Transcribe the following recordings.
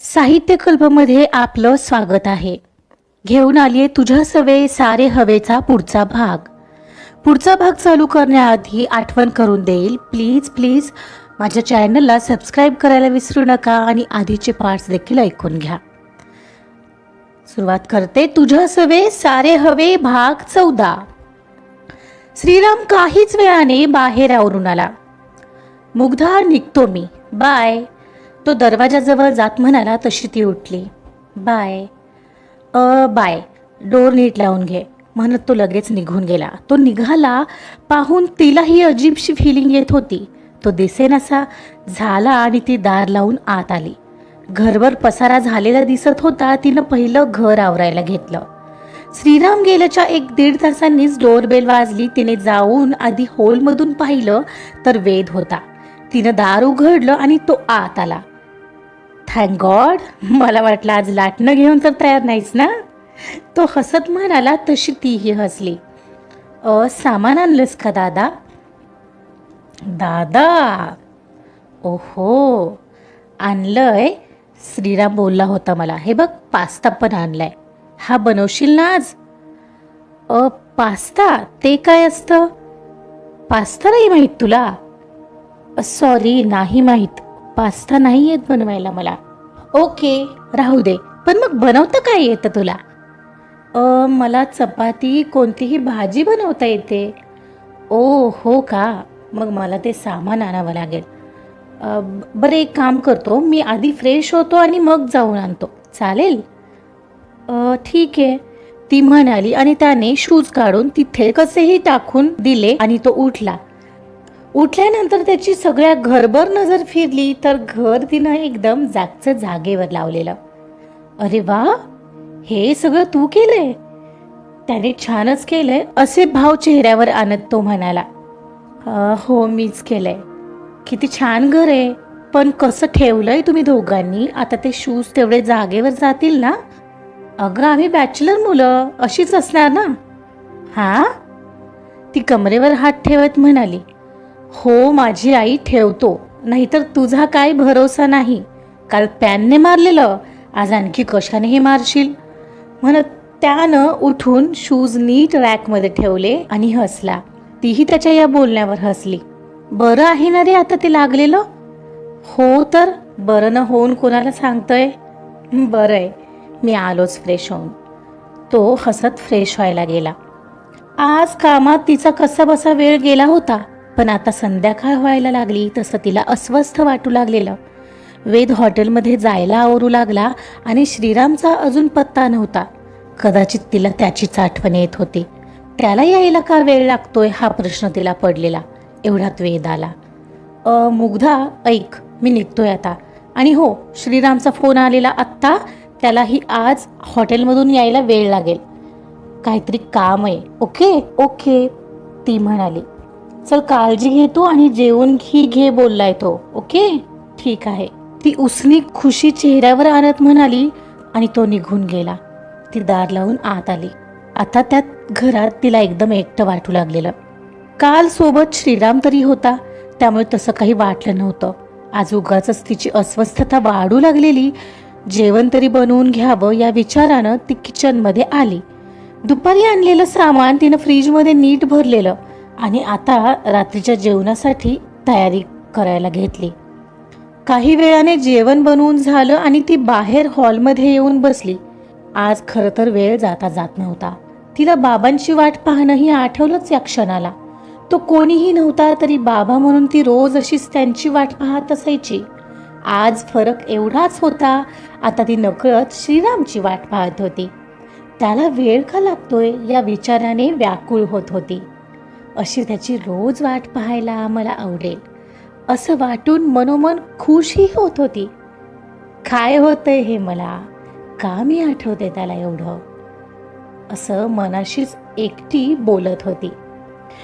साहित्य कल्पमध्ये आपलं स्वागत आहे. घेऊन आलीये तुझ्या सवे सारे हवेचा पुढचा भाग. पुढचा भाग चालू करण्याआधी आठवण करून देईल. प्लीज प्लीज माझ्या चॅनलला सबस्क्राईब करायला विसरू नका आणि आधीचे पार्ट्स देखील ऐकून घ्या. सुरुवात करते तुझ्या सवे सारे हवे भाग चौदा. श्रीराम काहीच वेळाने बाहेर आवरून आला. मुग्धा निघतो मी. बाय. तो दरवाजाजवळ जात म्हणाला तशी ती उठली. बाय. Uh bye. डोर नीट लावून घे. म्हणत तो लगेच निघून गेला. तो निघाला पाहून तिलाही अजीबशी फिलिंग येत होती. तो दिसेनासा झाला आणि ती दार लावून आत आली. घरभर पसारा झालेला दिसत होता तिनं पहिलं घर आवरायला घेतलं. श्रीराम गेल्याच्या एक दीड तासांनीच डोरबेल वाजली. तिने जाऊन आधी हॉलमधून पाहिलं तर वेद होता. तिनं दार उघडलं आणि तो आत आला. थँक गॉड मला वाटलं आज लाटणं घेऊन तर तयार नाहीस ना? तो हसत म्हणाला तशी तीही हसली. अ सामान आणलंस का दादा? दादा? ओहो. आणलंय? श्रीराम बोलला होता मला. हे बघ पास्ता पण आणलाय. हा बनवशील ना आज? अ पास्ता? ते काय असतं? पास्ता नाही माहीत तुला? सॉरी नाही माहीत. पास्ता नाही येत बनवायला मला. ओके राहू दे. पण मग बनवता काय येतं तुला? अ मला चपाती कोणतीही भाजी बनवता येते. ओ हो का? मग मला ते सामान आणावं लागेल. बरं एक काम करतो. मी आधी फ्रेश होतो आणि मग जाऊन आणतो. चालेल? ठीक आहे. ती म्हणाली आणि त्याने शूज काढून तिथे कसेही टाकून दिले आणि तो उठला. उठल्यानंतर त्याची सगळ्या घरभर नजर फिरली तर घर तिनं एकदम जागचं जागेवर लावलेलं. अरे वा हे सगळं तू केलंय? त्याने छानच केलंय असे भाव चेहऱ्यावर आणत तो म्हणाला. हो मीच केलंय. किती छान घर आहे पण कसं ठेवलंय तुम्ही दोघांनी? आता ते शूज तेवढे जागेवर जातील ना? अगं आम्ही बॅचलर मुलं अशीच असणार ना? हा? ती कमरेवर हात ठेवत म्हणाली. हो माझी आई ठेवतो. नाहीतर तुझा काय भरोसा नाही? काल पॅनने मारलेलं आज आणखी कशानेही मारशील? म्हणत त्यानं उठून शूज नीट रॅकमध्ये ठेवले आणि हसला. तीही त्याच्या या बोलण्यावर हसली. बरं आहे ना रे आता ते लागलेलं? हो तर बरं न होऊन कोणाला सांगतोय? बरं आहे मी आलोच फ्रेश होऊन. तो हसत फ्रेश व्हायला गेला. आज कामात तिचा कसा बसा वेळ गेला होता. पण आता संध्याकाळ व्हायला लागली तसं तिला अस्वस्थ वाटू लागलेलं. वेद हॉटेलमध्ये जायला आवरू लागला आणि श्रीरामचा अजून पत्ता नव्हता. कदाचित तिला त्याचीच आठवण येत होती. त्याला यायला का वेळ लागतोय हा प्रश्न तिला पडलेला एवढ्यात वेद आला. अ मुग्धा ऐक मी निघतोय आता. आणि हो श्रीरामचा फोन आलेला आत्ता त्यालाही आज हॉटेलमधून यायला वेळ लागेल. काहीतरी काम आहे ओके? ओके ती म्हणाली. चल काळजी घे तू आणि जेवून घी घे बोललाय तो. ओके? ठीक आहे. ती उसनी खुशी चेहऱ्यावर आणत म्हणाली आणि तो निघून गेला. ती दार लावून आत आली. आता त्यात घरात तिला एकदम एकटं वाटू लागलेलं. काल सोबत श्रीराम तरी होता त्यामुळे तसं काही वाटलं नव्हतं. आज उगाच तिची अस्वस्थता वाढू लागलेली. जेवण तरी बनवून घ्यावं या विचारानं ती किचनमध्ये आली. दुपारी आणलेलं सामान तिनं फ्रीजमध्ये नीट भरलेलं. आणि आता रात्रीच्या जेवणासाठी तयारी करायला घेतली. काही वेळाने जेवण बनवून झालं आणि ती बाहेर हॉलमध्ये येऊन बसली. आज खरं तर वेळ जाता जात नव्हता. तिला बाबांची वाट पाहणंही आठवलंच या क्षणाला. तो कोणीही नव्हता तरी बाबा म्हणून ती रोज अशीच त्यांची वाट पाहत असायची. आज फरक एवढाच होता आता ती नकळत श्रीरामची वाट पाहत होती. त्याला वेळ का लागतोय या विचाराने व्याकुळ होत होती. अशी त्याची रोज वाट पाहायला मला आवडेल. असं वाटून मनोमन खुशही होत होती. काय होतंय हे मला का मी आठवते त्याला एवढं? असं मनाशीच एकटी बोलत होती.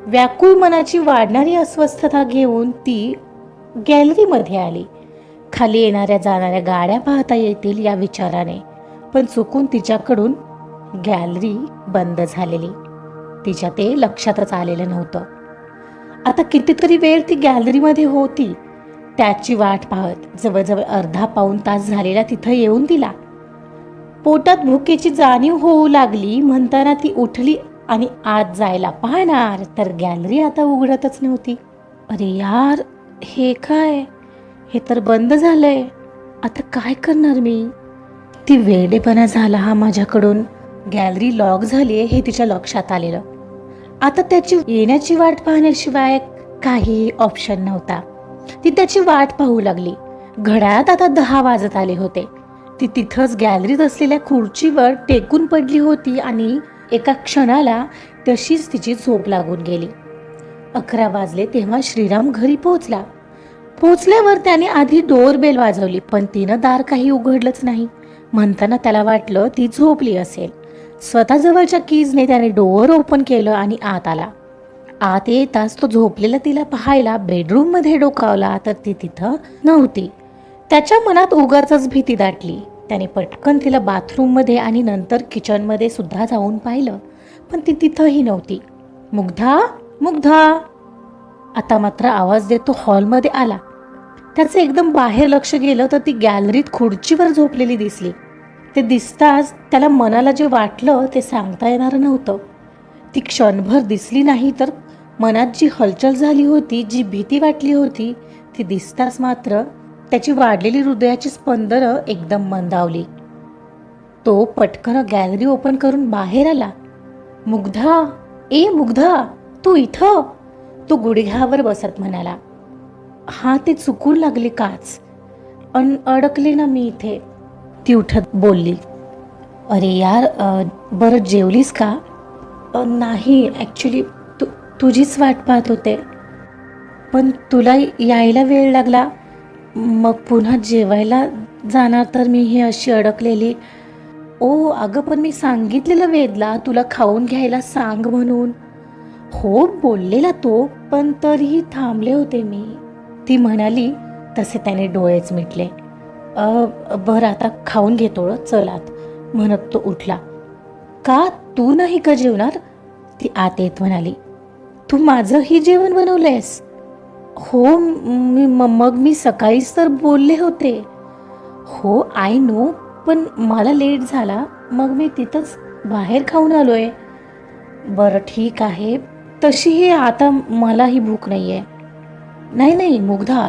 व्याकुळ मनाची वाढणारी अस्वस्थता घेऊन ती गॅलरीमध्ये आली. खाली येणाऱ्या जाणाऱ्या गाड्या पाहता येतील या विचाराने. पण चुकून तिच्याकडून गॅलरी बंद झालेली. तिच्या ते लक्षातच आलेलं नव्हतं. आता कितीतरी वेळ ती गॅलरीमध्ये होती. त्याची वाट पाहत जवळजवळ अर्धा पाऊण तास झालेला तिथं येऊन दिला. पोटात भुकेची जाणीव होऊ लागली म्हणताना ती उठली आणि आत जायला पाहणार तर गॅलरी आता उघडतच नव्हती. अरे यार हे काय? हे तर बंद झालंय. आता काय करणार मी? ती वेडेपणा झाला हा माझ्याकडून. गॅलरी लॉक झाली हे तिच्या लक्षात आलेलं. आता त्याची येण्याची वाट पाहण्याशिवाय काही ऑप्शन नव्हता. ती त्याची वाट पाहू लागली. घड्याळात आता दहा वाजत आले होते. ती तिथंच गॅलरीत असलेल्या खुर्चीवर टेकून पडली होती आणि एका क्षणाला तशीच तिची झोप लागून गेली. अकरा वाजले तेव्हा श्रीराम घरी पोहोचला. पोचल्यावर त्याने आधी डोरबेल वाजवली पण तिनं दार काही उघडलंच नाही. म्हणताना त्याला वाटलं ती झोपली असेल. स्वतःजवळच्या कीजने त्याने डोअर ओपन केलं आणि आत आला. आत येताच तो झोपलेला तिला पाहायला बेडरूममध्ये डोकावला तर ती तिथं नव्हती. त्याच्या मनात उगारचाच भीती दाटली. त्याने पटकन तिला बाथरूममध्ये आणि नंतर किचनमध्ये सुद्धा जाऊन पाहिलं पण ती तिथंही नव्हती. मुग्धा? मुग्धा? आता मात्र आवाज देत तो हॉलमध्ये आला. त्याचं एकदम बाहेर लक्ष गेलं तर ती गॅलरीत खुर्चीवर झोपलेली दिसली. ते दिसताच त्याला मनाला जे वाटलं ते सांगता येणार नव्हतं. ती क्षणभर दिसली नाही तर मनात जी हलचल झाली होती जी भीती वाटली होती ती दिसताच मात्र त्याची वाढलेली हृदयाची स्पंदनं एकदम मंदावली. तो पटकन गॅलरी ओपन करून बाहेर आला. मुग्धा ए मुग्धा तू इथं? तो गुडघ्यावर बसत म्हणाला. हा ते चुकून लागले काच. अन अडकले ना मी इथे. ती उठत बोलली अरे यार बरं जेवलीस का? नाही ॲक्च्युली तू तुझीच वाट पाहत होते. पण तुला यायला वेळ लागला. मग पुन्हा जेवायला जाणार तर मी ही अशी अडकलेली. ओ अगं पण मी सांगितलेलं वेदला तुला खाऊन घ्यायला सांग म्हणून. हो बोललेला तो पण तरीही थांबले होते मी. ती म्हणाली तसे त्याने डोळेच मिटले. बरं आता खाऊन घेतो चलात म्हणत तो उठला. का तू नाही का जेवणार? ती आत येत म्हणाली. तू माझंही जेवण बनवलंयस. हो मी मग मी सकाळीच तर बोलले होते. हो आय नो पण मला लेट झाला. मग मी तिथंच बाहेर खाऊन आलो आहे बरं ठीक आहे. तशीही आता मलाही भूक नाही आहे नाही नाही मुग्धा.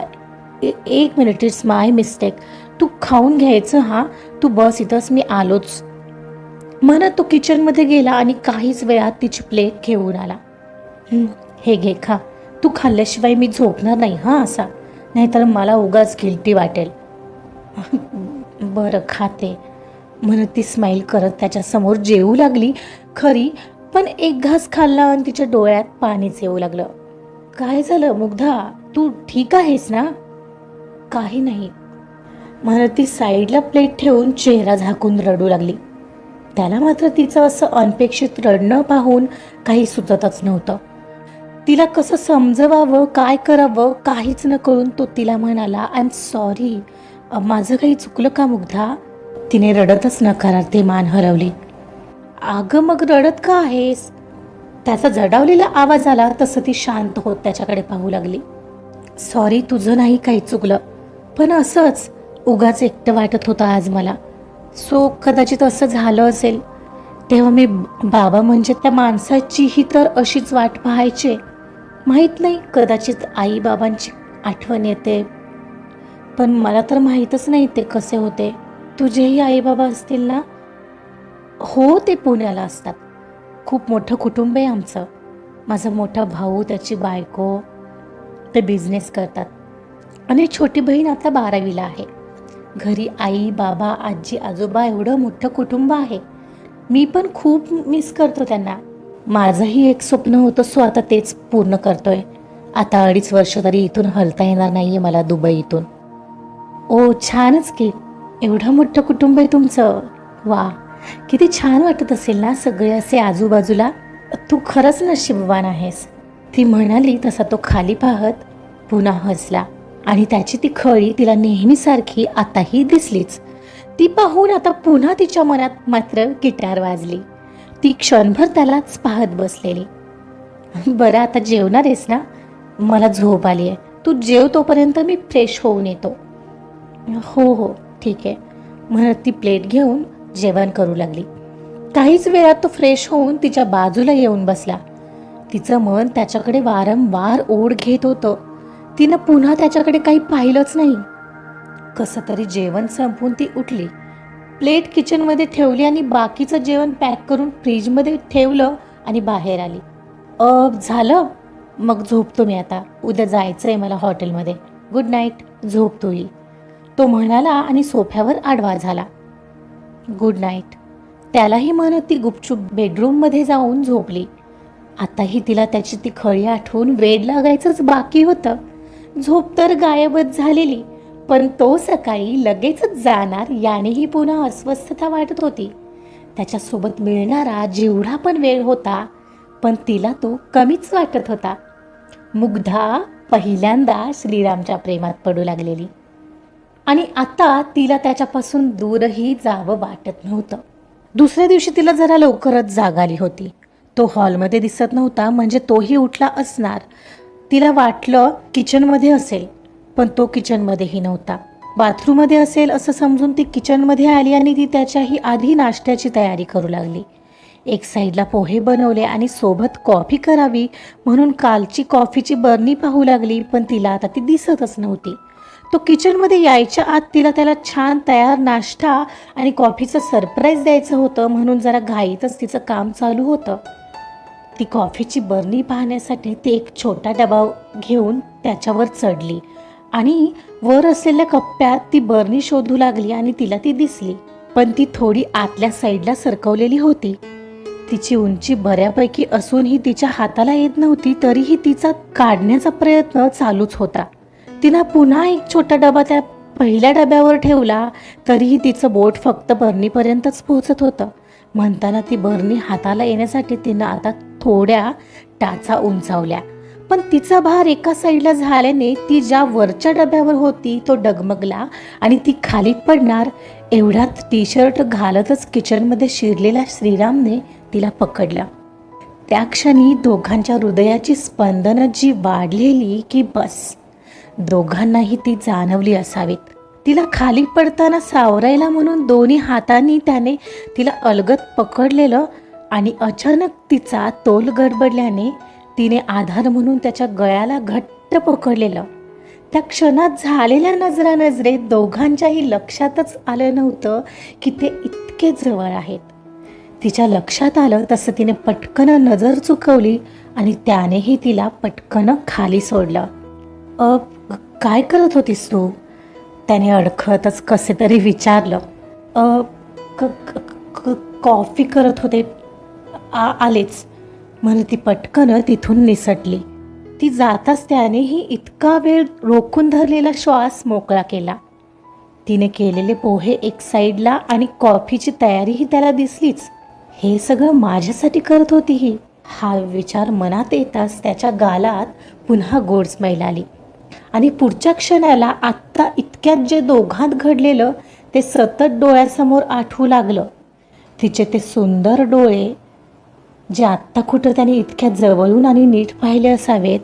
ए- एक मिनिट इट्स माय मिस्टेक. तू खाऊन घ्यायचं हा? तू बस इथंच मी आलोच. म्हणत तो किचनमध्ये गेला आणि काहीच वेळात तिची प्लेट घेऊन आला. हे घे खा. तू खाल्ल्याशिवाय मी झोपणार नाही हां असा. नाहीतर मला उगाच गिल्टी वाटेल. बरं खाते. म्हणत ती स्माईल करत त्याच्यासमोर जेवू लागली. खरी पण एक घास खाल्ला आणि तिच्या डोळ्यात पाणीच येऊ लागलं. काय झालं मुग्धा? तू ठीक आहेस ना? काही नाही. म्हणत ती साईडला प्लेट ठेवून चेहरा झाकून रडू लागली. त्याला मात्र तिचं असं अनपेक्षित रडणं पाहून काही सुचतच नव्हतं. तिला कसं समजवावं काय करावं काहीच न कळून तो तिला म्हणाला आय एम सॉरी माझं काही चुकलं का मुग्धा? तिने रडतच नकारार्थी मान हरवले. अगं मग रडत का आहेस? त्याचा जडावलेला आवाज आला तसं ती शांत होत त्याच्याकडे पाहू लागली. सॉरी तुझं नाही काही चुकलं. पण असंच उगाच एकटं वाटत होतं आज मला. सो कदाचित असं झालं असेल. तेव्हा मी बाबा म्हणजे त्या माणसाचीही तर अशीच वाट पाहायचे. माहीत नाही कदाचित आई बाबांची आठवण येते. पण मला तर माहीतच नाही ते कसे होते. तुझेही आई बाबा असतील ना? हो ते पुण्याला असतात. खूप मोठं कुटुंब आहे आमचं. माझा मोठा भाऊ त्याची बायको ते बिझनेस करतात. आणि छोटी बहीण आता बारावीला आहे. घरी आई बाबा आजी आजोबा एवढं मोठं कुटुंब आहे. मी पण खूप मिस करतो त्यांना. माझंही एक स्वप्न होतं सो आता तेच पूर्ण करतोय. आता अडीच वर्ष तरी इथून हलता येणार नाही आहे मला दुबई इथून ओ छानच की. एवढं मोठं कुटुंब आहे तुमचं. वा. किती छान वाटत असेल ना सगळे असे आजूबाजूला. तू खरंच नशीबवान आहेस. ती म्हणाली तसा तो खाली पाहत पुन्हा हसला. आणि त्याची ती खळी तिला नेहमीसारखी आताही दिसलीच. ती पाहून आता पुन्हा तिच्या मनात मात्र गिटार वाजली. ती क्षणभर त्यालाच पाहत बसलेली. बरं आता जेवणार आहेस ना? मला झोप आली आहे तू जेव तोपर्यंत मी फ्रेश होऊन येतो. हो हो ठीक. आहे म्हणत ती प्लेट घेऊन जेवण करू लागली. काहीच वेळात तो फ्रेश होऊन तिच्या बाजूला येऊन बसला. तिचं मन त्याच्याकडे वारंवार ओढ घेत होतं. तिनं पुन्हा त्याच्याकडे काही पाहिलंच नाही. कसं तरी जेवण संपवून ती उठली. प्लेट किचनमध्ये ठेवली आणि बाकीचं जेवण पॅक करून फ्रीजमध्ये ठेवलं आणि बाहेर आली. अप झालं? मग झोपतो मी आता. उद्या जायचं आहे मला हॉटेलमध्ये. Good night. झोपतोही तो म्हणाला आणि सोफ्यावर आडवा झाला. Good night. त्यालाही म्हणत ती गुपचूप बेडरूममध्ये जाऊन झोपली. आताही तिला त्याची ती खळी आठवून वेड लागायचंच बाकी होतं. झोप तर गायबच झालेली पण तो सकाळी लगेचच जाणार यानेही पुन्हा अस्वस्थता वाटत होती. त्याच्यासोबत मिळणारा जेवढा पण वेळ होता पण तिला तो कमीच वाटत होता. मुग्धा पहिल्यांदा श्रीरामच्या प्रेमात पडू लागलेली. आणि आता तिला त्याच्यापासून दूरही जावं वाटत नव्हतं. दुसऱ्या दिवशी तिला जरा लवकरच जाग आली होती. तो हॉलमध्ये दिसत नव्हता म्हणजे तोही उठला असणार. तिला वाटलं किचनमध्ये असेल पण तो किचनमध्येही नव्हता. बाथरूममध्ये असेल असं समजून ती किचनमध्ये आली आणि ती त्याच्याही आधी नाश्त्याची तयारी करू लागली. एक साईडला पोहे बनवले आणि सोबत कॉफी करावी म्हणून कालची कॉफीची बर्नी पाहू लागली पण तिला आता ती दिसतच नव्हती. तो किचनमध्ये यायच्या आत तिला त्याला छान तयार नाश्ता आणि कॉफीचं सरप्राईज द्यायचं होतं म्हणून जरा घाईतच तिचं काम चालू होतं. ती कॉफीची बरणी पाहण्यासाठी ती एक छोटा डबा घेऊन त्याच्यावर चढली. आणि वर असलेल्या कप्प्यात ती बरणी शोधू लागली आणि तिला ती दिसली. पण ती थोडी आतल्या साईडला सरकवलेली होती. तिची उंची बऱ्यापैकी असूनही तिच्या हाताला येत नव्हती तरीही तिचा काढण्याचा प्रयत्न चालूच होता. तिनं पुन्हा एक छोटा डबा त्या पहिल्या डब्यावर ठेवला तरीही तिचं बोट फक्त बरणीपर्यंतच पोहोचत होतं. म्हणताना ती बरणी हाताला येण्यासाठी तिनं आता थोड्या टाचा उंचावल्या. पण तिचा भार एका साईडला झाल्याने ती ज्या वरच्या डब्यावर होती तो डगमगला आणि ती खाली पडणार एवढ्यात टी शर्ट घालतच किचनमध्ये शिरलेल्या श्रीरामने तिला पकडलं. त्या क्षणी दोघांच्या हृदयाची स्पंदनं जी वाढलेली की बस दोघांनाही ती जाणवली असावीत. तिला खाली पडताना सावरायला म्हणून दोन्ही हातांनी त्याने तिला अलगत पकडलेलं आणि अचानक तिचा तोल गडबडल्याने तिने आधार म्हणून त्याच्या गळ्याला घट्ट पकडलेलं. त्या क्षणात झालेल्या नजरा नजरेत दोघांच्याही लक्षातच आलं नव्हतं की ते इतके जवळ आहेत. तिच्या लक्षात आलं तसं तिने पटकन नजर चुकवली आणि त्यानेही तिला पटकन खाली सोडलं. अ काय करत होतीस तू? त्याने अडखळतच कसे तरी विचारलं. अ क क- क- कॉफी करत होते. आ आलेच. म्हणून ती पटकन तिथून निसटली. ती जाताच त्यानेही इतका वेळ रोखून धरलेला श्वास मोकळा केला. तिने केलेले पोहे एक साईडला आणि कॉफीची तयारीही त्याला दिसलीच. हे सगळं माझ्यासाठी करत होती ही. हा विचार मनात येताच त्याच्या गालात पुन्हा गोड स्माईल आली. आणि पुढच्या क्षणाला आत्ता इतक्यात जे दोघांत घडलेलं ते सतत डोळ्यासमोर आठवू लागलं. तिचे ते सुंदर डोळे जे आत्ता कुठं त्याने इतक्या जवळून आणि नीट पाहिले असावेत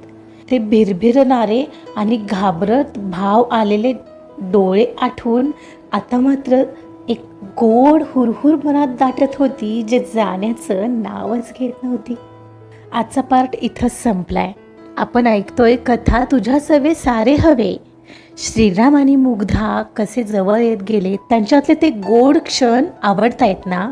ते भिरभिरणारे आणि घाबरत भाव आलेले डोळे आठवून आता मात्र एक गोड हुरहुर मनात दाटत होती जे जाण्याचं नावच घेत नव्हती. आजचा पार्ट इथंच संपलाय. आपण ऐकतोय कथा तुझ्या सवे सारे हवे. श्रीराम आणि मुग्धा कसे जवळ येत गेले त्यांच्यातले ते गोड क्षण आवडतायत ना?